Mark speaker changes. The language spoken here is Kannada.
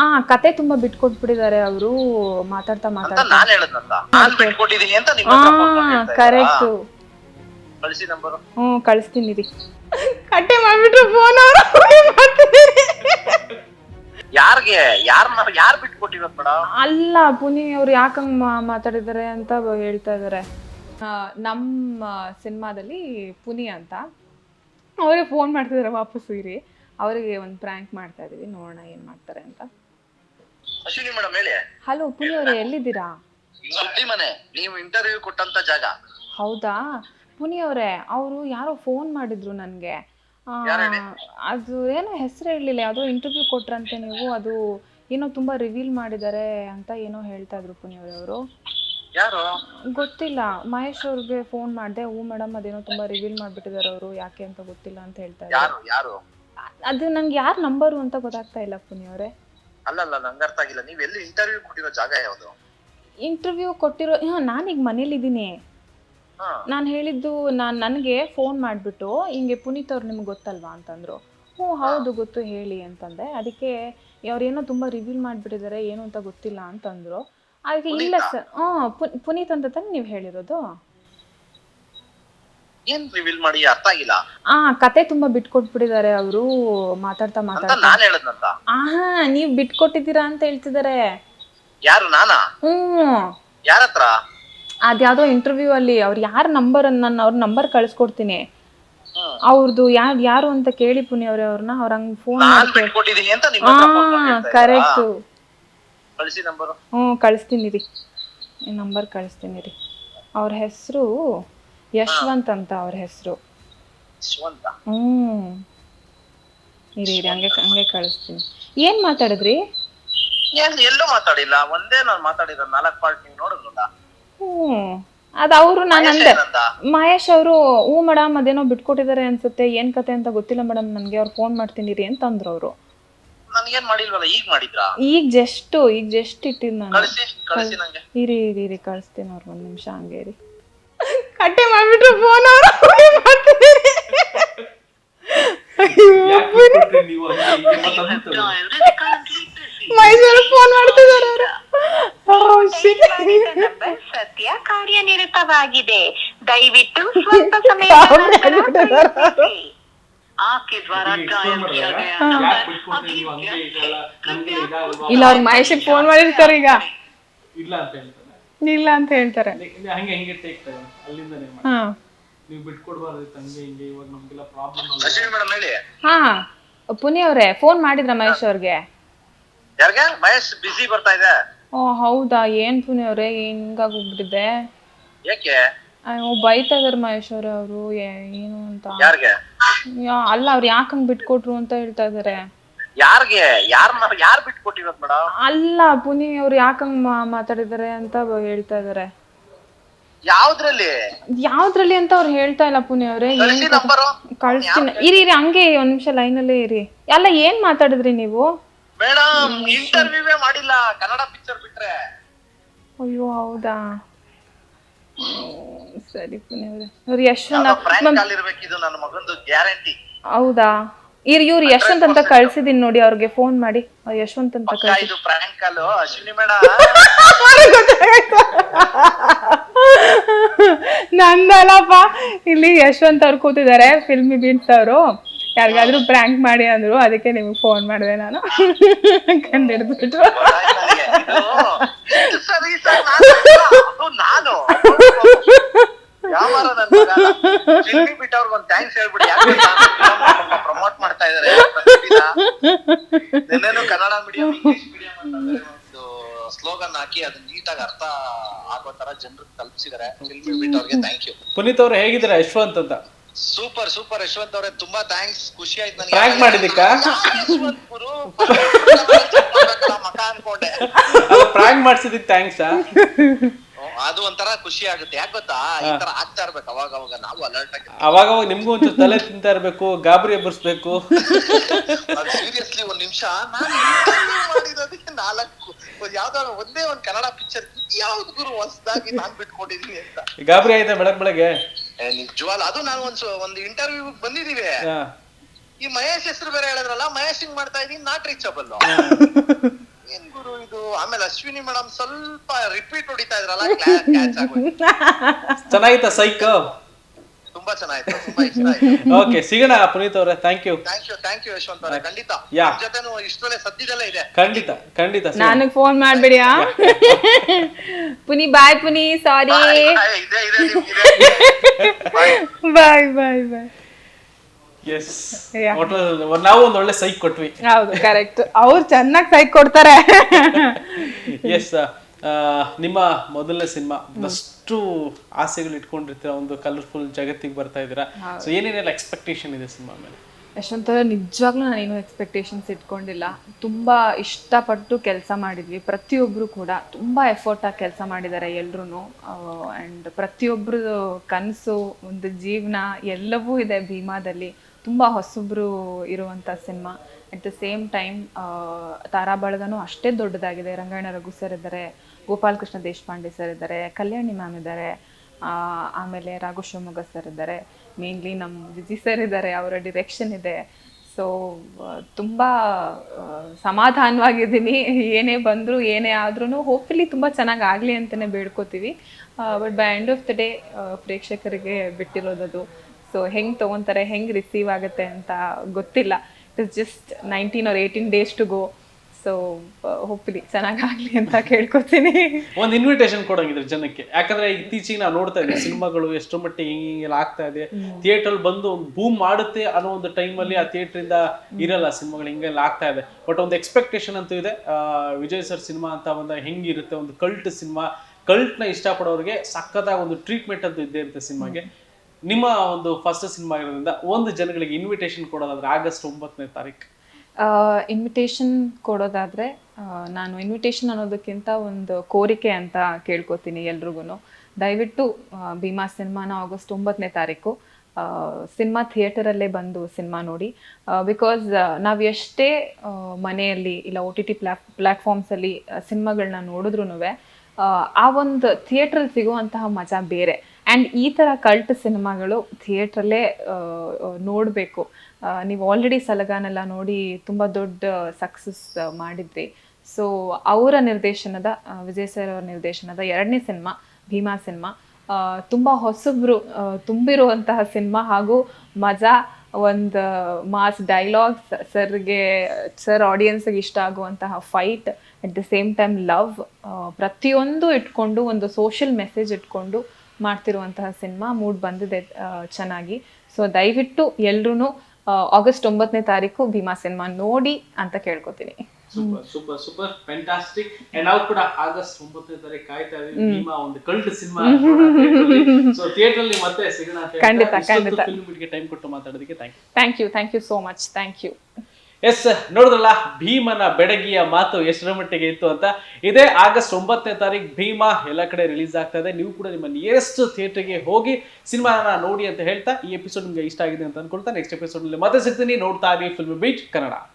Speaker 1: ಆ ಕತೆ ತುಂಬಾ ಬಿಟ್ಕೊಟ್ಬಿಟ್ಟಿದ್ದಾರೆ ಅವರು. ಮಾತಾಡ್ತಾ
Speaker 2: ಅಂತ
Speaker 1: ಮಾತಾಡ್ತಾ.
Speaker 2: ನಾನ್ ಹೇಳದ್ನಂತ ನಾನ್ ಬಿಟ್ಕೊಟ್ಟಿದೀನಿ ಅಂತ ನಿಮ್ಮ ಹತ್ರ phone ಮಾಡಿ ಹೇಳ್ತಾ
Speaker 1: ಕರೆಕ್ಟ್
Speaker 2: ಇದ್ದಾರಾ? ಕಳ್ಸಿ ನಂಬರ್.
Speaker 1: ಹ್ಞೂ ಕಳಿಸ್ತೀನಿ ರೀ. ಕಟ್ಟೆ ಮಾಡ್ಬಿಟ್ರು ಫೋನ್
Speaker 2: ಯಾರ್ಗೆ? ಯಾರ್ ಯಾರ್ ಬಿಟ್ಕೊಟ್ಟಿರೋದ್ ಮೇಡಮ್
Speaker 1: ಅಲ್ಲ ಪುನಿ ಅವ್ರು ಯಾಕಂಗ್ ಮಾತಾಡಿದಾರೆ ಅಂತ ಹೇಳ್ತಾ ಇದ್ದಾರೆ. ನಮ್ಮ ಸಿನಿಮಾದಲ್ಲಿ ಪುನಿ ಅಂತ ಅವ್ರಿಗೆ ಫೋನ್ ಮಾಡ್ತಿದಾರೆ ವಾಪಸ್ ಇರಿ. ಅವರಿಗೆ ಒಂದು ಪ್ರ್ಯಾಂಕ್ ಮಾಡ್ತಾ ಇದೀವಿ ನೋಡೋಣ ಏನ್ ಮಾಡ್ತಾರೆ ಅಂತ.
Speaker 2: ಅಶ್ವಿನಿ ಮೇಡಮ್ ಹೇಳಿ.
Speaker 1: ಹಲೋ ಪುನಿ ಅವರೇ ಎಲ್ಲಿದ್ದೀರಾ?
Speaker 2: ಸುದ್ದಿ ಮನೆ. ನೀವು ಇಂಟರ್ವ್ಯೂ ಕೊಟ್ಟಂತ ಜಾಗ.
Speaker 1: ಹೌದಾ? ಪುನಿ ಅವರೇ ಅವರು ಯಾರೋ ಫೋನ್ ಮಾಡಿದ್ರು ನನಗೆ.
Speaker 2: ಯಾರ್ ಹೇಳಿ?
Speaker 1: ಅದು ಏನೋ ಹೆಸರು ಹೇಳಲಿಲ್ಲ ಯಾವುದೋ ಇಂಟರ್ವ್ಯೂ ಕೊಟ್ರಂತೆ ನೀವು ಅದು ಏನೋ ತುಂಬಾ ರಿವೀಲ್ ಮಾಡಿದ್ದಾರೆ ಅಂತ ಏನೋ ಹೇಳ್ತಾ ಇದ್ರು ಪುನಿ ಅವರು
Speaker 2: ಯಾರು?
Speaker 1: ಗೊತ್ತಿಲ್ಲ ಮಹೇಶ್ ಅವ್ರಿಗೆ ಫೋನ್ ಮಾಡಿದೆ ಹ್ಞೂ ಮೇಡಮ್ ಅದೇನೋ ತುಂಬಾ ರಿವೀಲ್ ಮಾಡಿಬಿಟ್ಟಿದ್ದಾರೆ ಅವರು ಯಾಕೆ ಅಂತ ಗೊತ್ತಿಲ್ಲ ಅಂತ ಹೇಳ್ತಾ ಇದ್ದಾರೆ
Speaker 2: ಯಾರು ಯಾರು?
Speaker 1: ಅದು ನಂಗೆ ಯಾರು ನಂಬರು ಅಂತ ಗೊತ್ತಾಗ್ತಾ ಇಲ್ಲ ಪುನಿ ಅವರೇ.
Speaker 2: ಅಲ್ಲಲ್ಲ ನಂಗೆ ಅರ್ಥ ಆಗಿಲ್ಲ. ನೀವು ಎಲ್ಲಿ ಇಂಟರ್ವ್ಯೂ ಕೊಟ್ಟಿರೋ ಜಾಗ ಯಾವುದು?
Speaker 1: ಇಂಟರ್ವ್ಯೂ ಕೊಟ್ಟಿರೋ ಹಾ ನಾನೀಗ ಮನೇಲಿದ್ದೀನಿ.
Speaker 2: ಹಾ.
Speaker 1: ನಾನು ಹೇಳಿದ್ದು ನಾನು ನನಗೆ ಫೋನ್ ಮಾಡಿಬಿಟ್ಟು ಹಿಂಗೆ ಪುನೀತ್ ಅವ್ರು ನಿಮ್ಗೆ ಗೊತ್ತಲ್ವಾ ಅಂತಂದರು. ಹ್ಞೂ ಹೌದು ಗೊತ್ತು ಹೇಳಿ ಅಂತಂದೆ. ಅದಕ್ಕೆ ಅವ್ರೇನೋ ತುಂಬ ರಿವೀಲ್ ಮಾಡಿಬಿಟ್ಟಿದ್ದಾರೆ ಏನು ಅಂತ ಗೊತ್ತಿಲ್ಲ ಅಂತಂದರು. ಅದಕ್ಕೆ ಇಲ್ಲ ಸರ್ ಹ್ಞೂ ಪುನೀತ್ ಅಂತ ತಾನೇ ನೀವು ಹೇಳಿರೋದು?
Speaker 2: ಏನ್ ರಿವೀಲ್ ಮಾಡಿ ಅರ್ಥ ಆಗಿಲ್ಲ.
Speaker 1: ಆ ಕತೆ ತುಂಬಾ ಬಿಟ್ಕೊಟ್ಬಿಟ್ಟಿದ್ದಾರೆ ಅವರು. ಮಾತಾಡ್ತಾ
Speaker 2: ಅಂತ
Speaker 1: ಮಾತಾಡ್ತಾ.
Speaker 2: ನಾನ್ ಹೇಳದ್ನಂತ.
Speaker 1: ಆಹಾ ನೀವು ಬಿಟ್ಕೊಟ್ಟಿದ್ದೀರಾ ಅಂತ ಹೇಳ್ತಿದ್ದಾರೆ.
Speaker 2: ಯಾರು ನಾನಾ? ಹ್ಮ್.
Speaker 1: ಯಾರತ್ರ? ಇಂಟರ್ವ್ಯೂ ಅಲ್ಲಿ ಅವ್ರು ಯಾರ ನಂಬರ್ ನಾನು ಅವ್ರ ನಂಬರ್ ಕಳಿಸ್ಕೊಡ್ತೀನಿ.
Speaker 2: ಹ್ಮ್.
Speaker 1: ಅವ್ರದ್ದು ಯಾರು ಯಾರು ಅಂತ ಕೇಳಿ ಪುನಿ ಅವ್ರೆ ಅವ್ರನ್ನ ಅವ್ರ ಹಂಗ್ ಫೋನ್
Speaker 2: ನಾನ್
Speaker 1: ಮಾಡಿ ಕೇಳಿ
Speaker 2: ಬಿಟ್ಕೊಟ್ಟಿದೀನಿ ಅಂತ ನಿಮ್ಮ ಹತ್ರ phone ಮಾಡಿ ಹೇಳ್ತಾ ಇದ್ದಾರಾ?
Speaker 1: ಕರೆಕ್ಟು
Speaker 2: ಕಳ್ಸಿ ನಂಬರ್
Speaker 1: ಹ್ಞೂ ಕಳಿಸ್ತೀನಿ ರೀ. ನಂಬರ್ ಕಳಿಸ್ತೀನಿ ರೀ. ಅವ್ರ ಹೆಸರು ಯಶವಂತ್ ಅಂತ ಅವ್ರ ಹೆಸರು. ಹ್ಞೂ ಇರಿ ಇರಿ ಹಂಗೆ ಹಂಗೆ ಕಳಿಸ್ತೀನಿ. ಏನ್ ಮಾತಾಡಿದ್ರಿ?
Speaker 2: ಎಲ್ಲೂ ಮಾತಾಡಿಲ್ಲ. ಒಂದೇ ನಾನು ಮಾತಾಡಿರೋ ನಾಲ್ಕು ಪಾರ್ಟ್ ನೀವು ನೋಡಿದ್ರಲ್ಲ?
Speaker 1: ಹ್ಮ್. ಅದು ಅವರು ನಾನು ಅಂದೆ ಮಹೇಶ್ ಅವರು ಹ್ಞೂ ಮೇಡಮ್ ಅದೇನೋ ಬಿಟ್ಕೊಟ್ಟಿದ್ದಾರೆ ಅನ್ಸುತ್ತೆ. ಏನ್ ಕತೆ ಅಂತ ಗೊತ್ತಿಲ್ಲ ಮೇಡಮ್ ನನ್ಗೆ ಅವ್ರು ಫೋನ್ ಮಾಡ್ತೀನಿ ರೀ ಅಂತಂದ್ರು ಅವರು.
Speaker 2: ನನ್ಗೇನ್ ಮಾಡಿಲ್ವಲ್ಲ ಈಗ ಮಾಡಿದ್ರಾ?
Speaker 1: ಈಗ ಜಸ್ಟ್ ಈಗ ಜಸ್ಟ್ ಇಟ್ಟಿದ್ ನಾನು.
Speaker 2: ಕಳಿಸಿ ಕಳಿಸಿ ನಂಗೆ.
Speaker 1: ಇರಿ ಇರಿ ಇರಿ ಕಳಿಸ್ತೀನಿ ಅವ್ರು ಒಂದ್ ನಿಮಿಷ ಹಂಗೇರಿ ಇರಿ. ಕಟ್ಟೆ ಮಾಡ್ಬಿಟ್ರು ಫೋನ್ ಅವರು
Speaker 3: ಮಾಡ್ತಿದ್ದೀರಿ
Speaker 1: ಮೈಸೂರು ಫೋನ್ ಮಾಡ್ತಿದ್ದಾರೆ
Speaker 4: ಸತ್ಯ ಕಾರ್ಯನಿರತವಾಗಿದೆ ದಯವಿಟ್ಟು ಸ್ವಲ್ಪ ಸಮಯ
Speaker 3: ಆಕೆ ದ್ವಾರ
Speaker 1: ಇಲ್ಲ ಅವ್ರ ಮಹೇಶ್ ಫೋನ್ ಮಾಡಿರ್ತಾರೆ ಈಗ.
Speaker 3: ಇಲ್ಲ ಅಂತ
Speaker 1: ಇಲ್ಲ ಅಂತ ಹೇಳ್ತಾರೆ.
Speaker 3: ಹಂಗೆ ಹಿಂಗೆ ತೆಗ್ತಾರೆ ಅಲ್ಲಿಂದನೇ ಮಾಡಿ.
Speaker 1: ಹಾ.
Speaker 3: ನೀವು ಬಿಟ್ಕೊಡ್ಬಾರ್ದಿತ್ತು ಹಂಗೆ ಹಿಂಗೆ ಇವಾಗ ನಮ್ಗೆಲ್ಲ ಪ್ರಾಬ್ಲಮ್
Speaker 2: ಅಶ್ವಿನಿ ಮೇಡಮ್ ಹೇಳಿ.
Speaker 1: ಹಾ ಪುನಿ ಅವರೇ ಫೋನ್ ಮಾಡಿದ್ರ ಮಹೇಶ್ ಅವ್ರಿಗೆ?
Speaker 2: ಯಾರ್ಗೆ? ಮಹೇಶ್ ಬಿಸಿ ಬರ್ತಾ ಇದೆ.
Speaker 1: ಓ ಹೌದಾ? ಏನ್ ಪುನಿ ಅವರೇ? ಹಿಂಗಾಗಿ ಹೋಗ್ಬಿಟ್ಟಿದೆ
Speaker 2: ಯಾಕೆ?
Speaker 1: ಅಯ್ಯೋ ಬೈತಾ ಇದಾರೆ ಮಹೇಶ್ ಅವ್ರೆ ಅವರು. ಏನು ಅಂತ.
Speaker 2: ಯಾರ್ಗೆ?
Speaker 1: ಯಾ- ಅಲ್ಲ ಅವ್ರು ಯಾಕಂಗ್ ಬಿಟ್ಕೊಟ್ರು ಅಂತ ಹೇಳ್ತಾ ಇದಾರೆ.
Speaker 2: ಯಾರ್ಗೆ ಯಾರನ್ನ ಯಾರ್ ಬಿಟ್ಕೊಟ್ಟಿರೋದ್ ಮೇಡಮ್
Speaker 1: ಅಲ್ಲ ಪುನಿ ಅವ್ರು ಯಾಕಂಗ್ ಮಾ- ಮಾತಾಡಿದಾರೆ ಅಂತ ಬ- ಹೇಳ್ತಾ ಇದಾರೆ.
Speaker 2: ಯಾವ್ದ್ರಲ್ಲಿ?
Speaker 1: ಯಾವ್ದ್ರಲ್ಲಿ ಅಂತ ಅವ್ರು ಹೇಳ್ತಾ ಇಲ್ಲ ಪುನಿ ಅವ್ರೆ. ಏನ್
Speaker 2: ಕಳಿಸಿ
Speaker 1: ಕತೆ?
Speaker 2: ನಂಬರು.
Speaker 1: ಕಳಿಸ್ತೀನಿ. ಇರಿ ಇರಿ ಹಂಗೆ ಒಂದ್ ನಿಮಿಷ ಲೈನ್ ಅಲ್ಲೇ ಇರಿ. ಅಲ್ಲ ಏನ್ ಮಾತಾಡಿದ್ರಿ ನೀವು?
Speaker 2: ಮೇಡಮ್ ಇಂಟರ್ವ್ಯೂವೇ ಮಾಡಿಲ್ಲ. ಕನ್ನಡ ಪಿಕ್ಚರ್ ಬಿಟ್ರೆ.
Speaker 1: ಅಯ್ಯೋ ಹೌದಾ? ಹ್ಮ್, ಸರಿ ಪುನಿ ಅವ್ರೆ. ಅವ್ರು ಯಶ್
Speaker 2: ಫ್ರಾಂಕ್ ಕಾಲ್ ಇರ್ಬೇಕಿದು ನನ್ನ ಮಗಂದು ಗ್ಯಾರಂಟಿ
Speaker 1: ಹೌದಾ? ಇರ್ ಇವ್ರು ಯಶವಂತ್ ಅಂತ ಕಳ್ಸಿದೀನಿ ನೋಡಿ ಅವ್ರಿಗೆ ಫೋನ್ ಮಾಡಿ. ಅವ್ರು ಯಶವಂತ್ ಅಂತ ಕಳ್ಸಿ
Speaker 2: ಇದು ಫ್ರಾಂಕ್ ಕಾಲ್ ಅಶ್ವಿನಿ ಮೇಡಮ್
Speaker 1: ನಂದಲ್ಲಪ್ಪ ಇಲ್ಲಿ ಯಶವಂತ್ ಅವ್ರು ಕೂತಿದ್ದಾರೆ ಫಿಲ್ಮಿ ಬೀನ್ಸ್ ಅವರು. ಯಾರಿಗಾದ್ರೂ ಪ್ರ್ಯಾಂಕ್ ಮಾಡಿ ಅಂದ್ರು ಅದಕ್ಕೆ ನಿಮ್ಗೆ ಫೋನ್ ಮಾಡಿದೆ ನಾನು. ಕಂಡಿಡ್ಬಿಟ್ಟು
Speaker 2: ಸರಿ ಸರ್ ನಾನು ಮಗ ಫಿಲ್ಮಿ ಬಿಟ್ಟವ್ರಿಗೆ ಒಂದು ಥ್ಯಾಂಕ್ಸ್ ಹೇಳ್ಬಿಡಿ ಪ್ರಮೋಟ್ ಮಾಡ್ತಾ ಇದಾರೆ ನಿನ್ನೇನು ಕನ್ನಡ ಮೀಡಿಯಂ ಇಂಗ್ಲಿಷ್ ಮೀಡಿಯಂ ಒಂದು ಸ್ಲೋಗನ್ ಹಾಕಿ ಅದನ್ನ ನೀಟಾಗಿ ಅರ್ಥ ಆಗೋ ತರ ಜನರಿಗೆ ತಲುಪಿಸಿದಾರೆ. ಫಿಲ್ಮಿ ಬಿಟ್ಟವ್ರಿಗೆ ಥ್ಯಾಂಕ್ ಯು
Speaker 3: ಪುನೀತ್ ಅವ್ರು ಹೇಗಿದ್ದಾರೆ ಯಶವಂತ್ ಅಂತ?
Speaker 2: ಸೂಪರ್ ಸೂಪರ್ ಯಶವಂತ್ ಅವರೇ ತುಂಬಾ ಥ್ಯಾಂಕ್ಸ್ ಖುಷಿ ಆಯ್ತು ನನಗೆ.
Speaker 3: Prank ಮಾಡಿದ್ದಕ್ಕಾ?
Speaker 2: ಯಶವಂತ್ ಗುರು ಮಕ ಅನ್ಕೊಂಡೆ.
Speaker 3: ಪ್ರಾಂಕ್ ಮಾಡ್ಸಿದಿಕ್ ಥ್ಯಾಂಕ್ಸ್
Speaker 2: ಅದು ಒಂಥರ ಖುಷಿ ಆಗುತ್ತೆ. ಯಾಕೆ ಗೊತ್ತಾ? ಈ ತರ ಆಗ್ತಾ ಇರ್ಬೇಕು. ಅವಾಗ ಅವಾಗ ನಾವು ಅಲರ್ಟ್ ಆಗಿ
Speaker 3: ಅವಾಗ ಅವಾಗ ನಿಮ್ಗೂ ಒಂಚೂರು ತಲೆ ತಿಂತಾ ಇರ್ಬೇಕು ಗಾಬರಿ ಎಬ್ಬರಿಸ್ಬೇಕು
Speaker 2: ಸೀರಿಯಸ್ಲಿ ಒಂದ್ ನಿಮಿಷ. ನಾನು ಮಾಡಿರೋದಕ್ಕೆ ನಾಲ್ಕು ಒಂದ್ ಯಾವ್ದಾದ್ರು ಒಂದೇ ಒಂದ್ ಕನ್ನಡ ಪಿಕ್ಚರ್ ಯಾವ್ದು ಗುರು ಹೊಸದಾಗಿ ನಾನ್ ಬಿಟ್ಕೊಂಡಿದೀನಿ ಅಂತ.
Speaker 3: ಗಾಬರಿ ಆಯ್ತಾ ಬೆಳಗ್ ಬೆಳಗ್ಗೆ?
Speaker 2: ಏ, ನಿಜವಾಲ್ ಅದು ನಾನು ಒಂದ್ ಸ- ಒಂದ್ ಇಂಟರ್ವ್ಯೂ ಬಂದಿದೀವಿ.
Speaker 3: ಹಾ.
Speaker 2: ಈ ಮಹೇಶ್ ಹೆಸರು ಬೇರೆ ಹೇಳಿದ್ರಲ್ಲ ಮಹೇಶ್ ಹಿಂಗ್ ಮಾಡ್ತಾ ಇದೀನಿ ನಾಟ್ ರೀಚಬಲ್ ಆಮೇಲೆ ಅಶ್ವಿನಿ ಮೇಡಮ್ ಸ್ವಲ್ಪ ರಿಪೀಟ್ ಹೊಡಿತಾ ಇದ್ರಲ್ಲ ಕ್ಯಾಚ್ ಆಗೋಯ್ತು.
Speaker 5: ಚೆನ್ನಾಗಿತ್ತ ಸೈಕ್?
Speaker 2: ತುಂಬಾ ಚೆನ್ನಾಗಿತ್ತು ತುಂಬಾ ಇಷ್ಟ ಆಯ್ತು.
Speaker 5: ಓಕೆ ಸಿಗೋಣ ಪುನೀತ್ ಅವರೇ thank you
Speaker 2: thank you thank you Yashwant ಅವರೇ ಖಂಡಿತ.
Speaker 5: ಯಾ.
Speaker 2: ನಿಮ್ ಜೊತೆನೂ ಇಷ್ಟರಲ್ಲೇ ಸದ್ಯದಲ್ಲೇ ಇದೆ.
Speaker 5: ಖಂಡಿತ ಖಂಡಿತ ಸಿಗೋಣ.
Speaker 1: ನನಗ್ ಫೋನ್ ಮಾಡ್ಬೇಡಿಯಾ ಪುನಿ ಬಾಯ್ ಪುನಿ ಸಾರಿ
Speaker 2: ಬೈ ಇದೆ ಇದೆ ನಿಮ್ಗಿದೆ. ಬಾಯ್
Speaker 1: ಬಾಯ್ ಬಾಯ್
Speaker 5: ಎಸ್ ನಾವು ಒಂದ್ ಒಳ್ಳೆ ಸೈಕ್ ಕೊಟ್ವಿ.
Speaker 1: ಹೌದು ಕರೆಕ್ಟ್ ಅವ್ರು ಚೆನ್ನಾಗಿ ಸೈಕ್ ಕೊಡ್ತಾರೆ.
Speaker 5: ಎಸ್ ನಿಮ್ಮ ಮೊದಲನೇ ಸಿನಿಮಾ ಅಷ್ಟು ಆಸೆಗಳು ಇಟ್ಕೊಂಡಿರ್ತೀರ ಒಂದು ಕಲರ್ಫುಲ್ ಜಗತ್ತಿಗೆ ಬರ್ತಾ ಇದ್ದೀರಾ? ಸೊ ಏನೇನೆಲ್ಲ ಎಕ್ಸ್ಪೆಕ್ಟೇಷನ್ ಇದೆ ಸಿನಿಮಾ ಮೇಲೆ?
Speaker 1: ಯಶವಂತ ನಿಜವಾಗ್ಲೂ ನಾನೇನು ಎಕ್ಸ್ಪೆಕ್ಟೇಷನ್ಸ್ ಇಟ್ಕೊಂಡಿಲ್ಲ. ತುಂಬ ಇಷ್ಟಪಟ್ಟು ಕೆಲಸ ಮಾಡಿದ್ವಿ. ಪ್ರತಿಯೊಬ್ಬರು ಕೂಡ ತುಂಬ ಆಗಿ ಕೆಲಸ ಮಾಡಿದ್ದಾರೆ ಎಲ್ರೂ ಆ್ಯಂಡ್ ಪ್ರತಿಯೊಬ್ಬರದು ಕನಸು ಒಂದು ಜೀವನ ಎಲ್ಲವೂ ಇದೆ ಭೀಮಾದಲ್ಲಿ. ತುಂಬ ಹೊಸಬ್ರು ಇರುವಂಥ cinema at the same time ತಾರಾ ಬಳಗನೂ ಅಷ್ಟೇ ದೊಡ್ಡದಾಗಿದೆ. ರಂಗಾಯಣ ರಘು ಸರ್ ಇದ್ದಾರೆ, ಗೋಪಾಲಕೃಷ್ಣ ದೇಶಪಾಂಡೆ ಸರ್ ಇದ್ದಾರೆ, ಕಲ್ಯಾಣಿ ಮ್ಯಾಮ್ ಇದ್ದಾರೆ ಆಮೇಲೆ ರಾಘು ಶಿವಮೊಗ್ಗ ಸರ್ ಇದ್ದಾರೆ. ಮೇನ್ಲಿ ನಮ್ಮ ವಿಜಿ ಸರ್ ಇದ್ದಾರೆ, ಅವರ ಡಿರೆಕ್ಷನ್ ಇದೆ. ಸೊ ತುಂಬ ಸಮಾಧಾನವಾಗಿದ್ದೀನಿ. ಏನೇ ಬಂದರೂ, ಏನೇ ಆದ್ರೂ ಹೋಪ್ಫುಲಿ ತುಂಬ ಚೆನ್ನಾಗಿ ಆಗಲಿ ಅಂತಲೇ ಬೇಡ್ಕೋತೀವಿ. But by end of the day ಪ್ರೇಕ್ಷಕರಿಗೆ ಬಿಟ್ಟಿರೋದದು ಸೊ ಹೆಂಗ್ ತಗೊಂತಾರೆ ಹೆಂಗ್ ರಿಸೀವ್ ಆಗುತ್ತೆ ಅಂತ ಗೊತ್ತಿಲ್ಲ. It is just nineteen or eighteen days to go so hopefully ಚೆನ್ನಾಗಾಗ್ಲಿ ಅಂತ ಕೇಳ್ಕೊತೀನಿ.
Speaker 5: ಒಂದು ಇನ್ವಿಟೇಷನ್ ಕೊಡಂಗಿದ್ರೆ ಜನಕ್ಕೆ. ಯಾಕಂದ್ರೆ ಇತ್ತೀಚೆಗೆ ನಾವು ನೋಡ್ತಾ ಇದ್ದೀವಿ ಸಿನಿಮಾಗಳು ಎಷ್ಟೋ ಮಟ್ಟಿಗೆ ಹಿಂಗೆಲ್ಲ ಆಗ್ತಾ ಇದೆ. ಥಿಯೇಟರ್ ಬಂದು ಒಂದು ಬೂಮ್ ಮಾಡುತ್ತೆ ಅನ್ನೋ ಒಂದು ಟೈಮಲ್ಲಿ ಆ ಥಿಯೇಟರ್ ಇಂದ ಇರಲ್ಲ ಸಿನಿಮಾಗಳು ಹಿಂಗೆಲ್ಲ ಆಗ್ತಾ ಇದೆ. ಬಟ್ ಒಂದು ಎಕ್ಸ್ಪೆಕ್ಟೇಷನ್ ಅಂತೂ ಇದೆ. ವಿಜಯ್ ಸರ್ ಸಿನಿಮಾ ಅಂತ ಬಂದಾಗ ಹೆಂಗಿರುತ್ತೆ ಒಂದು ಕಲ್ಟ್ ಸಿನಿಮಾ. ಕಲ್ಟ್ನ ಇಷ್ಟಪಡೋರಿಗೆ ಸಖತ್ತಾಗಿ ಒಂದು ಟ್ರೀಟ್ಮೆಂಟ್ ಅಂತ ಇದ್ದೇ ಇರುತ್ತೆ ಸಿನಿಮಾಗೆ. ನಿಮ್ಮ ಒಂದು ಫಸ್ಟ್ ಸಿನಿಮಾ ಇರೋದ್ರಿಂದ ಒಂದು ಜನಗಳಿಗೆ ಇನ್ವಿಟೇಷನ್ ಕೊಡೋದಾದ್ರೆ ಆಗಸ್ಟ್ ಒಂಬತ್ತನೇ ತಾರೀಕು
Speaker 1: ಇನ್ವಿಟೇಷನ್ ಕೊಡೋದಾದರೆ ನಾನು ಇನ್ವಿಟೇಷನ್ ಅನ್ನೋದಕ್ಕಿಂತ ಒಂದು ಕೋರಿಕೆ ಅಂತ ಕೇಳ್ಕೊತೀನಿ ಎಲ್ರಿಗೂ ದಯವಿಟ್ಟು ಭೀಮಾ ಸಿನಿಮಾನ ಆಗಸ್ಟ್ ಒಂಬತ್ತನೇ ತಾರೀಕು ಸಿನಿಮಾ ಥಿಯೇಟರಲ್ಲೇ ಬಂದು ಸಿನಿಮಾ ನೋಡಿ. ಬಿಕಾಸ್ ನಾವು ಎಷ್ಟೇ ಮನೆಯಲ್ಲಿ ಇಲ್ಲ ಒ ಟಿ ಟಿ ಪ್ಲಾಟ್ ಪ್ಲ್ಯಾಟ್ಫಾರ್ಮ್ಸಲ್ಲಿ ಸಿನಿಮಾಗಳನ್ನ ನೋಡಿದ್ರೂ ಆ ಒಂದು ಥಿಯೇಟ್ರಲ್ಲಿ ಸಿಗುವಂತಹ ಮಜಾ ಬೇರೆ. ಆ್ಯಂಡ್ ಈ ಥರ ಕಲ್ಟ್ ಸಿನಿಮಾಗಳು ಥಿಯೇಟ್ರಲ್ಲೇ ನೋಡಬೇಕು. ನೀವು ಆಲ್ರೆಡಿ ಸಲಗಾನೆಲ್ಲ ನೋಡಿ ತುಂಬ ದೊಡ್ಡ ಸಕ್ಸಸ್ ಮಾಡಿದ್ರಿ. ಸೊ ಅವರ ನಿರ್ದೇಶನದ ವಿಜಯ್ ಸರ್ ಅವರ ನಿರ್ದೇಶನದ ಎರಡನೇ ಸಿನಿಮಾ, ಭೀಮಾ ಸಿನಿಮಾ ತುಂಬ ಹೊಸಬ್ರು ತುಂಬಿರುವಂತಹ ಸಿನಿಮಾ ಹಾಗೂ ಮಜಾ, ಒಂದು ಮಾಸ್ ಡೈಲಾಗ್ಸ್ ಸರ್ಗೆ ಸರ್ ಆಡಿಯನ್ಸ್ಗೆ ಇಷ್ಟ ಆಗುವಂತಹ fight at the same time love ಪ್ರತಿಯೊಂದು ಇಟ್ಕೊಂಡು, ಒಂದು ಸೋಷಿಯಲ್ ಮೆಸೇಜ್ ಇಟ್ಕೊಂಡು ಮಾಡ್ತಿರುವಂತಹ ಸಿನಿಮಾ ಮೂಡ್ ಬಂದಿದೆ ಚೆನ್ನಾಗಿ. ಸೊ ದಯವಿಟ್ಟು ಎಲ್ರೂ ಆಗಸ್ಟ್ ಒಂಬತ್ತನೇ ತಾರೀಕು ಭೀಮಾ ಸಿನಿಮಾ ನೋಡಿ ಅಂತ ಕೇಳ್ಕೊತೀನಿ.
Speaker 5: Super super super. Fantastic and ನಾವು ಕೂಡ ಆಗಸ್ಟ್ ಒಂಬತ್ತನೇ ತಾರೀಕು ಕಾಯ್ತಾ ಇದೀವಿ. ನಿಮ್ಮ ಒಂದು ಕಲ್ಟ್ ಸಿನಿಮಾ ಸೊ ಥಿಯೇಟರ್ ಅಲ್ಲಿ ಮತ್ತೆ ಸಿಗೋಣ
Speaker 1: ಖಂಡಿತ, ಖಂಡಿತ.
Speaker 5: ಬಿಟ್ಗೆ ಟೈಮ್ ಕೊಟ್ಟು ಮಾತಾಡೋದಕ್ಕೆ thank you
Speaker 1: thank you thank you so much thank you
Speaker 5: yes, ನೋಡಿದ್ರಲ್ಲ, ಭೀಮನ ಬೆಡಗಿಯ ಮಾತು ಎಷ್ಟರ ಮಟ್ಟಿಗೆ ಇತ್ತು ಅಂತ. ಇದೇ ಆಗಸ್ಟ್ ಒಂಬತ್ತನೇ ತಾರೀಕು ಭೀಮಾ ಎಲ್ಲ ಕಡೆ ರಿಲೀಸ್ ಆಗ್ತಾ ಇದೆ. ನೀವು ಕೂಡ ನಿಮ್ಮ ನಿಯರೆಸ್ಟ್ ಥಿಯೇಟರ್ಗೆ ಹೋಗಿ ಸಿನಿಮಾನ ನೋಡಿ ಅಂತ ಹೇಳ್ತಾ ಈ ಎಪಿಸೋಡ್ ನಿಮಗೆ ಇಷ್ಟ ಆಗಿದೆ ಅಂತ ಅನ್ಕೊಳ್ತಾ ನೆಕ್ಸ್ಟ್ ಎಪಿಸೋಡ್ ಮತ್ತೆ ಸಿಗ್ತೀನಿ. ನೋಡ್ತಾ ಇರಿ ಫಿಲ್ಮ್ ಬೀಟ್ ಕನ್ನಡ